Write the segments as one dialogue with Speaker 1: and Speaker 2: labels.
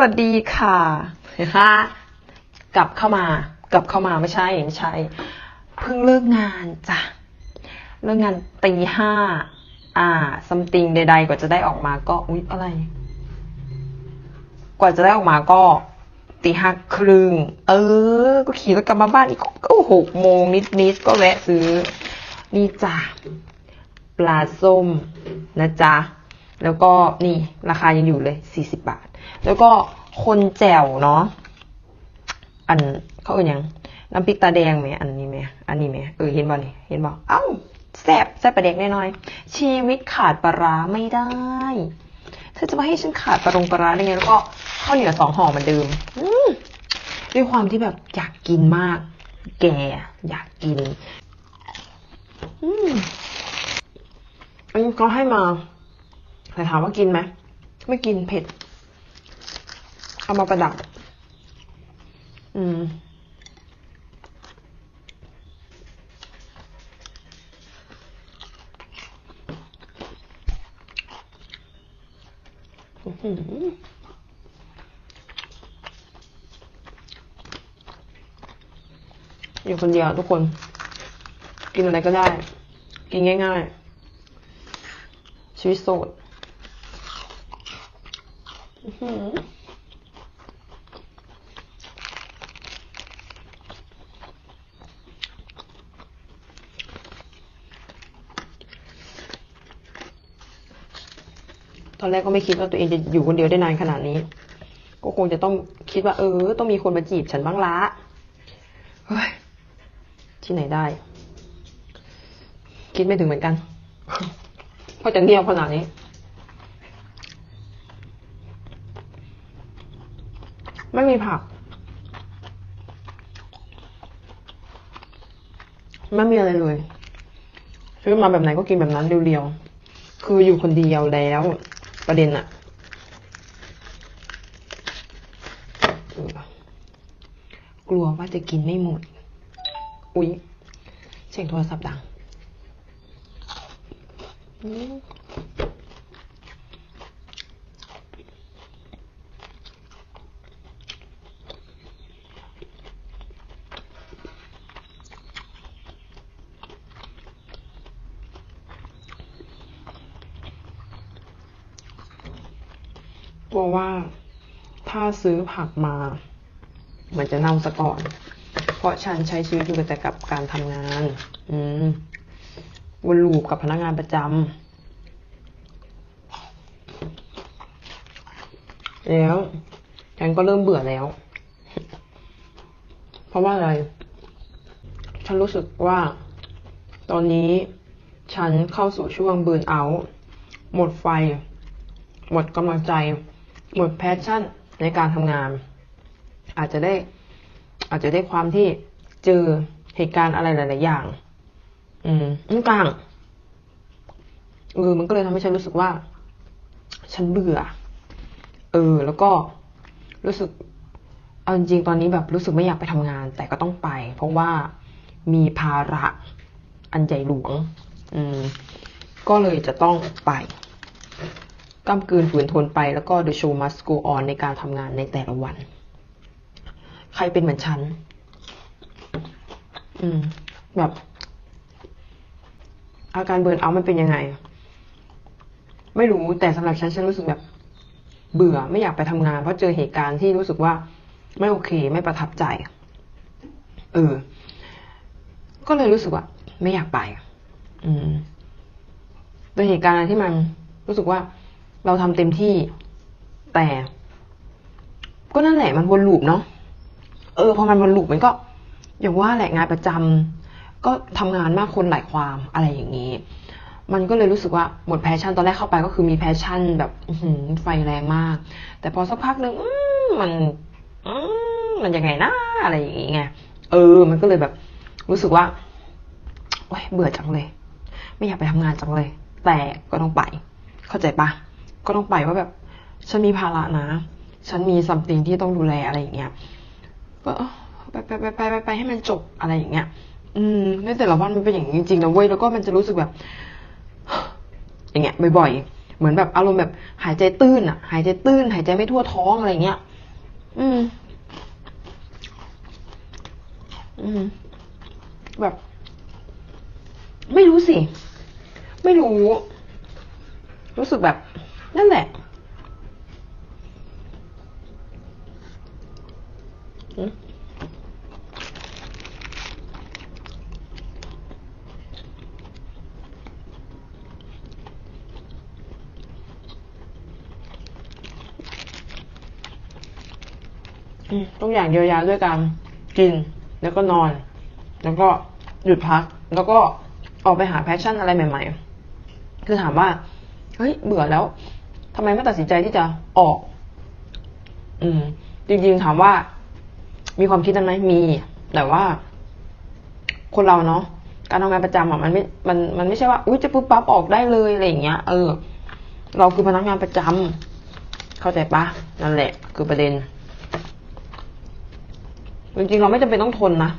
Speaker 1: วัสดีค่ะฮะกลับเข้ามากลับเข้ามาไม่ใช่ไม่ใช่เพิ่งเลิกงานจ้ะเลิกงานตีห้าอ่าซัมติงใดๆกว่าจะได้ออกมาก็อุ๊ยอะไร กว่าจะได้ออกมาก็ตีห้าครึ่งเออ ก็ขี่รถกลับมาบ้านอีกก็หกโมงนิดๆก็แวะซื้อ นี่จ้ะปลาส้มนะจ๊ะ แล้วก็นี่ราคายังอยู่เลย 40 บาท แล้วก็คนแจ่วเนาะอันเขาเอ่ยยังน้ำพริกตาแดงไหมอันนี้ไหมอันนี้ไหมเออเห็นบ่นี่เห็นบ่เอ้าแซบแซ่บปลาแดกน่นอนชีวิตขาดปลาร้าไม่ได้เธอจะมาให้ฉันขาดปลารงปลาร้าได้ไงแล้วก็ข้าวเหนียวสองห่อเหมือนเดิมอืมด้วยความที่แบบอยากกินมาก แกอยากกิน อืมอันนี้เขาให้มา แต่ถามว่ากินไหมไม่กินเผ็ด เอามาประดับ อืม อื้อยู่คนเดียวทุกคน กินอะไรก็ได้ กินง่ายๆ ชีวิตโสด ตอนแรกก็ไม่คิดว่าตัวเองจะอยู่คนเดียวได้นานขนาดนี้ ก็คงจะต้องคิดว่า เออ ต้องมีคนมาจีบฉันบ้างละเฮ้ย ที่ไหนได้ คิดไม่ถึงเหมือนกัน เพราะจะเงียบขนาดนี้ ไม่มีผัก ไม่มีอะไรเลย ซื้อมาแบบไหนก็กินแบบนั้นเรียวๆ คืออยู่คนเดียวแล้ว ประเด็นอะกลัวว่าจะกินไม่หมด อุ๊ย เสียงโทรศัพท์ดัง ลัวว่าถ้าซื้อผักมา มันจะเน่าซะก่อน เพราะฉันใช้ชีวิตอยู่แต่กับการทำงาน อืมวนลูปกับพนักงานประจำแล้ว ฉันก็เริ่มเบื่อแล้ว เพราะว่าอะไร ฉันรู้สึกว่า ตอนนี้ฉันเข้าสู่ช่วงเบิร์นเอา หมดไฟ หมดกำลังใจ หมดแพชชั่นในการทำงาน อาจจะได้อาจจะได้ความที่เจอเหตุการณ์อะไรหลาย ๆ อย่าง อืมนั่นกลางเออมันก็เลยทำให้ฉันรู้สึกว่า ฉันเบื่อ เออ แล้วก็รู้สึกเอาจริงตอนนี้แบบรู้สึกไม่อยากไปทำงาน แต่ก็ต้องไป เพราะว่ามีภาระอันใหญ่หลวง อืม ก็เลยจะต้องไป กำกืนฝืนทนไปแล้วก็ the show must go on ในการทำงานในแต่ละวัน ใครเป็นเหมือนฉัน อืม แบบ อาการเบิร์นเอามันเป็นยังไง ไม่รู้แต่สำหรับฉันฉันรู้สึกแบบ เบื่อไม่อยากไปทำงาน เพราะเจอเหตุการณ์ที่รู้สึกว่า ไม่โอเค ไม่ประทับใจ เออ ก็เลยรู้สึกว่า ไม่อยากไป อืมเป็นเหตุการณ์อะไรที่มันรู้สึกว่า เราทำเต็มที่ แต่ ก็นั่นแหละมันวนลูปเนาะเออพอมันวนลูปมันก็ อย่างว่าแหละงานประจำก็ทำงานมากคนหลายความอะไรอย่างนี้ มันก็เลยรู้สึกว่าหมดแพชชั่นตอนแรกเข้าไปก็คือมีแพชชั่นแบบหือไฟแรงมาก แต่พอสักพักหนึ่งมันมันยังไงนะอะไรอย่างงี้ไงเออ มันก็เลยแบบ รู้สึกว่าโอ๊ยเบื่อจังเลย ไม่อยากไปทำงานจังเลย แต่ก็ต้องไป เข้าใจปะ ก็ต้องไปว่าแบบฉันมีภาระนะ ฉันมีสัมติงที่ต้องดูแลอะไรอย่างเงี้ยก็ไปไปไปไปไปให้มันจบอะไรอย่างเงี้ย อืมในแต่ละวันมันเป็นอย่างนี้จริงๆนะเว้ยแล้วก็มันจะรู้สึกแบบ อย่างเงี้ยบ่อยๆ เหมือนแบบอารมณ์แบบหายใจตื้นอะหายใจตื้น หายใจไม่ทั่วท้องอะไรเงี้ย อืม อืม แบบ ไม่รู้สิ ไม่รู้ รู้สึกแบบ นั่นแหละอืมอืมต้องอย่างเยียวยาด้วยการกินแล้วก็นอน แล้วก็หยุดพัก แล้วก็ออกไปหาแพชชั่นอะไรใหม่ ๆ คือถามว่า เฮ้ย เบื่อแล้ว ทำไมไม่ตัดสินใจที่จะออก อืม จริงๆถามว่า มีความคิดนั้นไหมมี แต่ว่า คนเราเนาะการทำงานประจำอะมันไม่ มัน มันไม่ใช่ว่า อุ้ยจะปุ๊บปั๊บออกได้เลยอะไรอย่างเงี้ย เออ เราคือพนักงานประจำเข้าใจปะนั่นแหละ คือประเด็น จริงๆเราไม่จำเป็นต้องทนนะ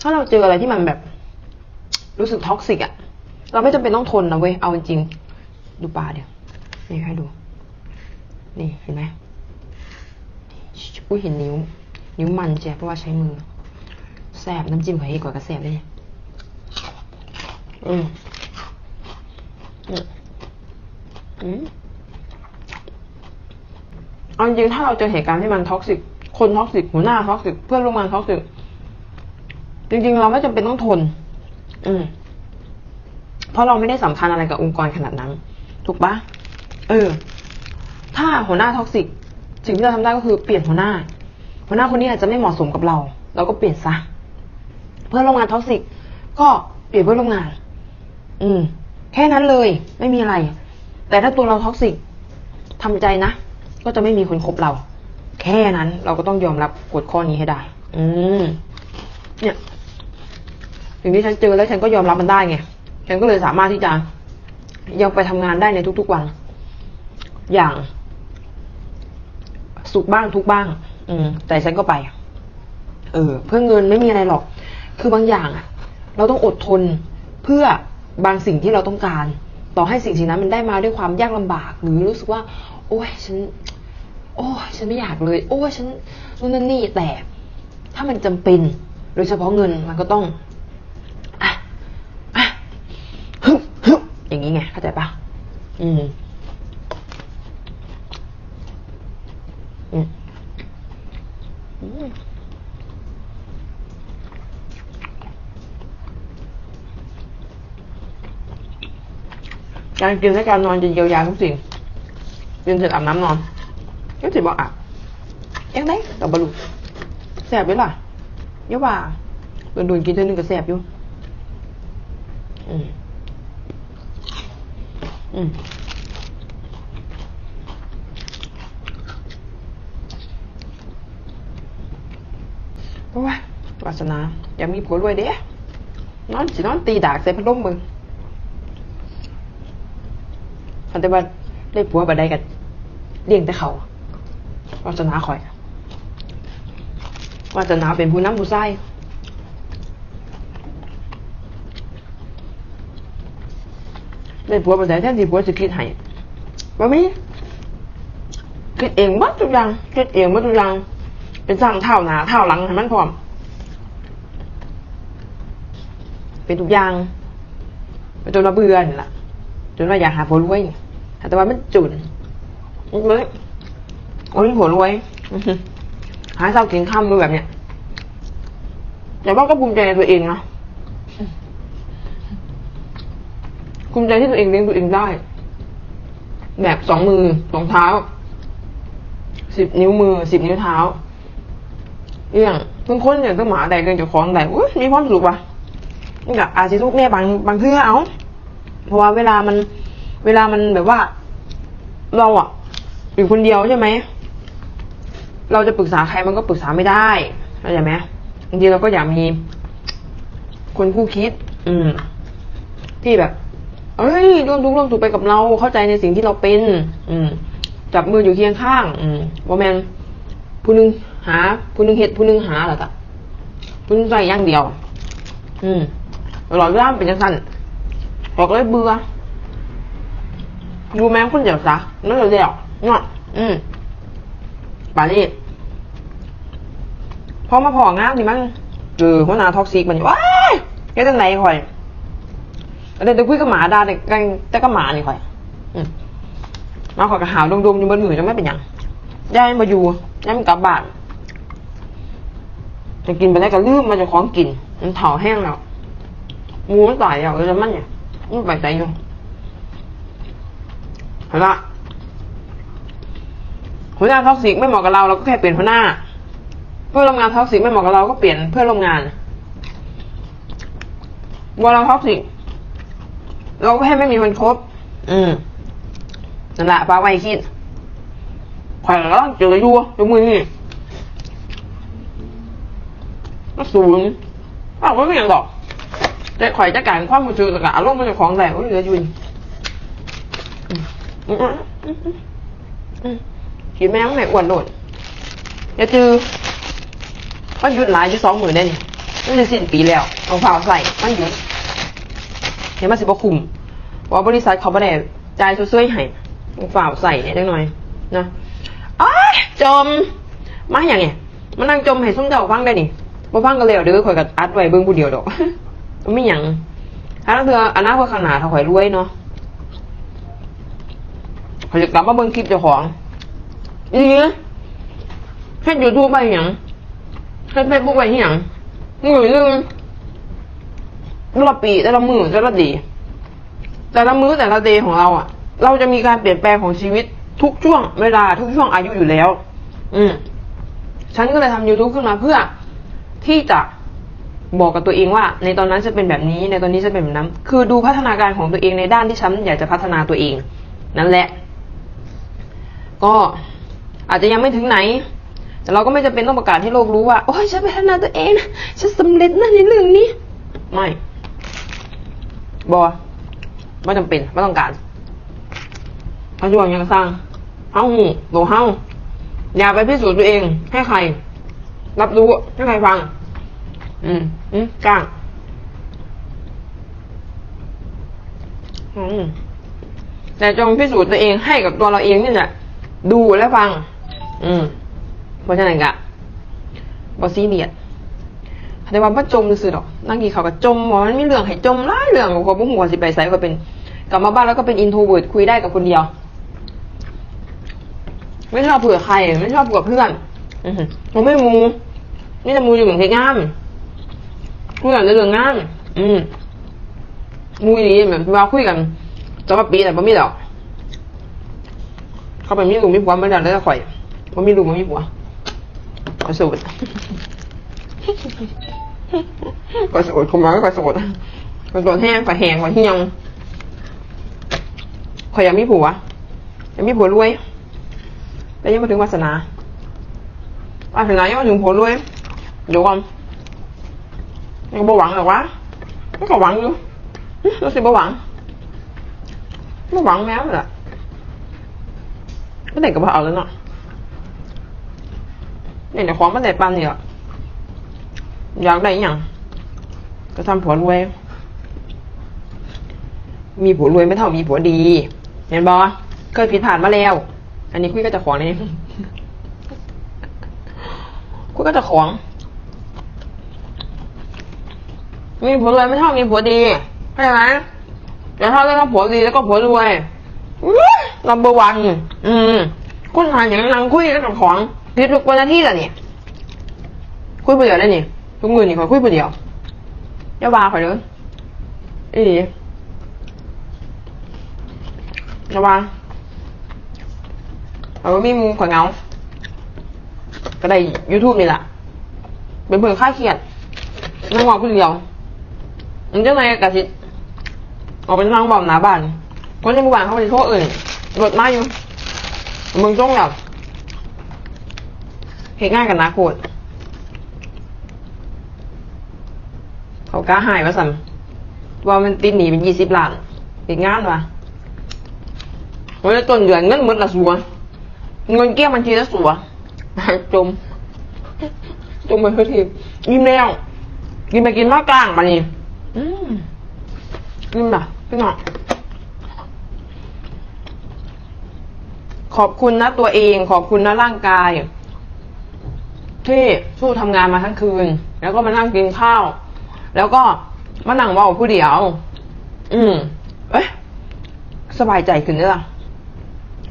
Speaker 1: ถ้าเราเจออะไรที่มันแบบ รู้สึกท็อกซิกอะเราไม่จำเป็นต้องทนนะเว้ย เอาจริงๆดูปลาเดี๋ยว นี่ให้ดู นี่เห็นไหมอุ้ยเห็นนิ้ว นิ้วมันแจ๊เพราะว่าใช้มือ แสบน้ำจิ้มไข่กว่ากระแสบเลยอืมอืมอืมเอาจริงถ้าเราเจอเหตุการณ์ที่มันท็อกซิก คนท็อกซิก หัวหน้าท็อกซิก เพื่อนร่วมงานท็อกซิก จริง ๆ เราไม่จำเป็นต้องทน อืมเพราะเราไม่ได้สำคัญอะไรกับองค์กรขนาดนั้น ถูกปะ เออ ถ้าหัวหน้าท็อกซิก สิ่งที่เราทำได้ก็คือเปลี่ยนหัวหน้า หัวหน้าคนนี้อาจจะไม่เหมาะสมกับเรา เราก็เปลี่ยนซะ เพื่อนร่วมงานท็อกซิก ก็เปลี่ยนเพื่อนร่วมงาน อืม แค่นั้นเลย ไม่มีอะไร แต่ถ้าตัวเราท็อกซิกทำใจนะ ก็จะไม่มีคนคบเรา แค่นั้นเราก็ต้องยอมรับกฎข้อนี้ให้ได้ อืม เนี่ย สิ่งที่ฉันเจอแล้วฉันก็ยอมรับมันได้ไง ฉันก็เลยสามารถที่จะยังไปทำงานได้ในทุกๆวัน อย่าง สุขบ้างทุกบ้าง อืม แต่ฉันก็ไป เออ เพื่อเงินไม่มีอะไรหรอก คือบางอย่างอะเราต้องอดทนเพื่อบางสิ่งที่เราต้องการ ต่อให้สิ่งสิ่งนั้นมันได้มาด้วยความยากลำบาก หรือรู้สึกว่า โอ้ยฉัน โอ้ยฉันไม่อยากเลย โอ้ยฉันนู่นนั่นนี่แต่ ถ้ามันจำเป็น โดยเฉพาะเงินมันก็ต้องอะอะฮึบฮึบอย่างนี้ไงเข้าใจปะอืม อืมอืมการกินและการนอนจะเยียวยาทุกสิ่งกินเสร็จอาบน้ำนอนก็สิบอกอะยังไงกับบรรลุแสบด้วยล่ะเยอะว่าโดนโดนๆกินเท่านึงก็แสบอยู่ อืมอืมโอ้ยวาสนา อย่ามีผัวรวยเด้นอนสินอนตีดากใส่พัดลมมึงคันแต่ว่าได้ผัวบัดใดกันเลี้ยงแต่เขาวาสนาคอยวาสนาเป็นผู้นำผู้ใส่ได้ผัวบัดใดแทนที่ผัวจะคิดให้ว่ามีคิดเองหมัดทุกอย่างคิดเองหมัดทุกอย่าง เป็นสร้างเท่าหนาเท่าหลังให้มันพร้อม เป็นทุกอย่างจนมาเบื่อนี่ล่ะ จนว่าอยากหาผัวรวยนี่แต่ว่ามันจุนมันเลยโอ้ยผัวรวยอื้อหือหาเช้ากินข้ามมือแบบเนี้ยแต่ว่าก็ภูมิใจในตัวเองนะภูมิใจที่ตัวเองเลี้ยงตัวเองได้ แบบสองมือสองเท้าสิบนิ้วมือสิบนิ้วเท้า เรื่องเพิ่งค้นอย่างต้องหมาใดเกินเจ้าของใดอุ้ยมีความสุขว่ะนี่กับอาชีทุกเนี่บางบางเพื่อเอาเพราะว่าเวลามัน เวลามันแบบว่า เราอะอยู่คนเดียวใช่ไหมเราจะปรึกษาใครมันก็ปรึกษาไม่ได้เข้าใจไหมบางทีเราก็อยากมีคนคู่คิด อืม ที่แบบเอ้ยร่วมทุกข์ร่วมสุขไปกับเราเข้าใจในสิ่งที่เราเป็น อืม จับมืออยู่เคียงข้าง อืมว่าแมนผู้หนึง หาผู้หนึงเห็ดผู้หนึงหาเหรอจ๊ะผู้นึงใส่อย่างเดียว อืมตลอดเวลามเป็นจังสั้นบอกเลยเบื่อรู้ไหมคุณเดี๋ยวซะนั่นเดียวเดี๋ยวเนาะอืมป่านนี้พอมาพองามนี่มันเจอหัวหน้าท็อกซิกมันว้ายแกจังไหนข่อยเดี๋ยวจะคุยกับหมาดาเด็กกันแต่ก็หมานี่ข่อยมาขอยก็หาวดมๆอยู่บนมือจะไม่เป็นยังย้ายมาอยู่ย้ายมันกลับบ้าน จะกินไปได้ก็ลืมมันจะของกิน มันเถาแห้งแล้วงูมันตายแล้วแล้วมันเนี่ยมันไปใจอยู่เอาละหัวหน้าท็อกซิกไม่เหมาะกับเราเราก็แค่เปลี่ยนหัวหน้า เพื่อนร่วมงานท็อกซิกไม่เหมาะกับเราก็เปลี่ยนเพื่อนร่วมงานเวลาท็อกซิกเราก็แค่ไม่มีคนคบ อืมนั่นแหละป้าไว้คิดข่อยก็ต้องเจออยู่จมือนี่ ก็สูงอ้าวไม่อย่างดอก แต่ข่อยจะการความมือถือกับอารมณ์มันจะของใส่ก็เหลืออยู่นกินแม่งแม่อ้วนโดดอย่าจือมันหยุดหลายอยู่สองหมื่นได้นี่มันจะสิ้นปีแล้วเอาเผาใส่มันหยุดเห็นมันสิบคุมว่าบริษัทเขาไม่ได้จ่ายช่วยให้เอาเผาใส่เนี่ยจังหน่อยนะอ้าจมมาอย่างเงี้ยมันนั่งจมให้ส้มเจ้าฟังได้นี่ บ่ฟังก็แล้วเด้อข่อยก็อัดไว้เบิ่งผู้เดียวดอกไม่หยังถ้าเธออนาคตข้างหน้าถ้าข่อยรวยเนาะข่อยจะกลับมาเบิ่งคลิปเจ้าของอีนี่เฮ็ดยูทูบไปหยังเฮ็ดเฟซบุ๊กไปหยังมือนึงแต่ละปีแต่ละมือแต่ละดี แต่ละมื้อแต่ละเดย์ของเราอะ เราจะมีการเปลี่ยนแปลงของชีวิตทุกช่วงเวลาทุกช่วงอายุอยู่แล้ว อืม ฉันก็เลยทำ YouTube ขึ้นมาเพื่อ ที่จะบอกกับตัวเองว่า ในตอนนั้นจะเป็นแบบนี้ในตอนนี้จะเป็นแบบนั้น คือดูพัฒนาการของตัวเองในด้านที่ฉันอยากจะพัฒนาตัวเอง นั่นแหละ ก็อาจจะยังไม่ถึงไหน แต่เราก็ไม่จำเป็นต้องประกาศให้โลกรู้ว่า โอ้ยฉันพัฒนาตัวเองนะฉันสำเร็จนะในเรื่องนี้ ไม่บอไม่จำเป็นไม่ต้องการถ้าช่วงยังสร้างเฮ้าหูโหเฮ้าอย่าไปพิสูจน์ตัวเองให้ใคร รับรู้ให้ใครฟัง อืม อืมจ้างอืมแต่จงพิสูจน์ตัวเองให้กับตัวเราเองนี่แหละดูและฟัง อืมเพราะฉะนั้นกะบอซีเรียดแต่ว่าบ่จมซื่อๆดอกนั่งกี่เขาวก็จมว่ามันมีเรื่องให้จมหลายเรื่องของผมหัวาสิไปใส่ก็เป็น กลับมาบ้านแล้วก็เป็นอินโทรเวิร์ดคุยได้กับคนเดียว ไม่ชอบเผื่อใคร ไม่ชอบเผื่อเพื่อน ผมไม่มูนี่จะมูอยู่เหมือนเพชรงามคุยกันในเรื่องงานอืมมูอีนีแบบว่าคุยกันจะมาปีแต่บ่มีดอก เขาเป็นมีลูกมีผัวไม่ได้แล้วจะข่อยบ่มีลูกบ่มีผัวกระสุดกระสุดคมมาก็กระสุดกระสุดแห้งกระแหงกระเหี่ยงข่อยอยากมีผัวอยากมีผัวรวยแต่ยังไม่ถึงวาสนา วาสนายังไม่ถึงผลด้วยเดี๋ยวก่อนยังบ่หวังหรอกวะมันก็หวังอยู่รู้สึกบ่หวังบ่หวังแม้แหละก็เด็กก็บ่เอาแล้วเนาะเนี่ยแต่ของมันแต่ปันเนี่ยอยากได้อหย่างก็ทำผัวรวย มีผัวรวยไม่เท่ามีผัวดี เห็นบอเคยผิดผ่านมาแล้ว อันนี้คุยก็จะของนี่ ก็จะของ มีผัวรวยไม่เท่ามีผัวดีเข้าใจไหมแต่ถ้าได้ทั้งผัวดีแล้วก็ผัวรวยลำเบอร์วันอืมคนหาอย่างนั้นคุยก็จะของผิดทุกวันที่ละเนี่ยคุยไปเดียวได้นี่ทุกมือนี่ขอคุยไปเดียวอย่าบาขอยเลยอีดีอย่าบาเอาไว้มีมูข่อยเงา ก็ได้ YouTube นี่แหละเป็นเพื่อนค่าเครียดนั่งมองผู้เดียวมันจะไงกะสิออกเป็นทางบอมหน้าบ้าน คนในหมู่บ้านเขาไปโทษอื่นรถมาอยู่มึงจ้องแบบเหตุง่ายกันนะโคตรเขากล้าหายว่าสัมว่ามันติดหนีเป็นยี่สิบล้านติดงานวะวันนี้ต้นเดือนเงินหมดละสัวเงินเกี้ยมันทีละสัว จม จมไปเพื่อทียิ้มแล้วกินไปกินมากกลางมานี่อืมยิ้มแบบพี่น้องขอบคุณนะตัวเอง ขอบคุณนะร่างกาย ที่สู้ทำงานมาทั้งคืน แล้วก็มานั่งกินข้าว แล้วก็มานั่งเว่าผู้เดียว อืม เอ๊ะสบายใจขึ้นได้ละ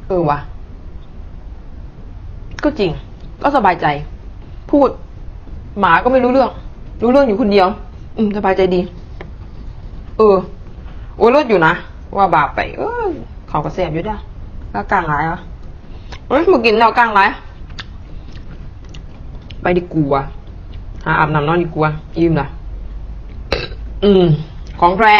Speaker 1: เออวะก็จริง ก็สบายใจ พูด หมาก็ไม่รู้เรื่อง รู้เรื่องอยู่คนเดียว อืมสบายใจดี เออ โอ้ยรถอยู่นะ ว่าบาปไป เออเขาก็แสบอยู่ด้ะแล้วกลางไรอะเอ้ยมากินแล้วกลางไรไปดีกว่าหาอาบน้ำนอนดีกว่าอิ่มละอืม ของแท้